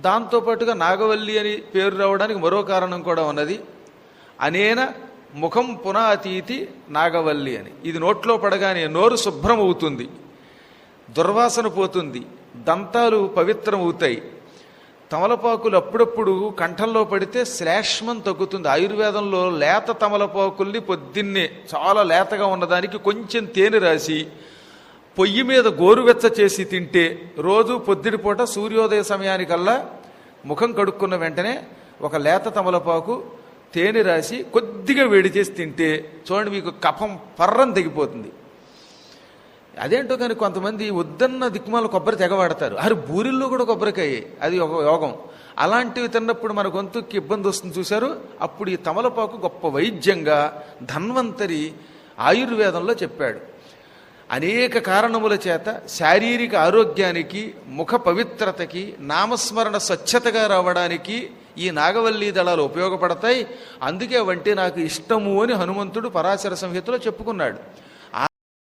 దాంతోపాటుగా నాగవల్లి అని పేరు రావడానికి మరో కారణం కూడా ఉన్నది. అనేన ముఖం పునాతీతి నాగవల్లి అని. ఇది నోట్లో పడగానే నోరు శుభ్రం అవుతుంది దుర్వాసన పోతుంది. దంతాలు పవిత్రమవుతాయి. తమలపాకులు అప్పుడప్పుడు కంఠంలో పడితే శ్లేష్మం తగ్గుతుంది. ఆయుర్వేదంలో లేత తమలపాకుల్ని పొద్దున్నే చాలా లేతగా ఉన్నదానికి కొంచెం తేనె రాసి పొయ్యి మీద గోరువెచ్చ చేసి తింటే రోజు పొద్దుటిపూట సూర్యోదయ సమయానికల్లా ముఖం కడుక్కున్న వెంటనే ఒక లేత తమలపాకు తేనె రాసి కొద్దిగా వేడి చేసి తింటే చూడండి మీకు కఫం పర్రం తెగిపోతుంది. అదేంటో కానీ కొంతమంది వద్దన్న దిక్కుమాల కొబ్బరి తెగవాడతారు. అరే బూరిల్లో కూడా కొబ్బరికాయ. అది ఒక యోగం. అలాంటివి తిన్నప్పుడు మన గొంతుకి ఇబ్బంది వస్తుంది చూశారు? అప్పుడు ఈ తమలపాకు గొప్ప వైద్యంగా ధన్వంతరి ఆయుర్వేదంలో చెప్పాడు. అనేక కారణముల చేత శారీరక ఆరోగ్యానికి ముఖ పవిత్రతకి నామస్మరణ స్వచ్ఛతగా రావడానికి ఈ నాగవల్లి దళాలు ఉపయోగపడతాయి. అందుకే వంటి నాకు ఇష్టము అని హనుమంతుడు పరాశర సంహితలో చెప్పుకున్నాడు.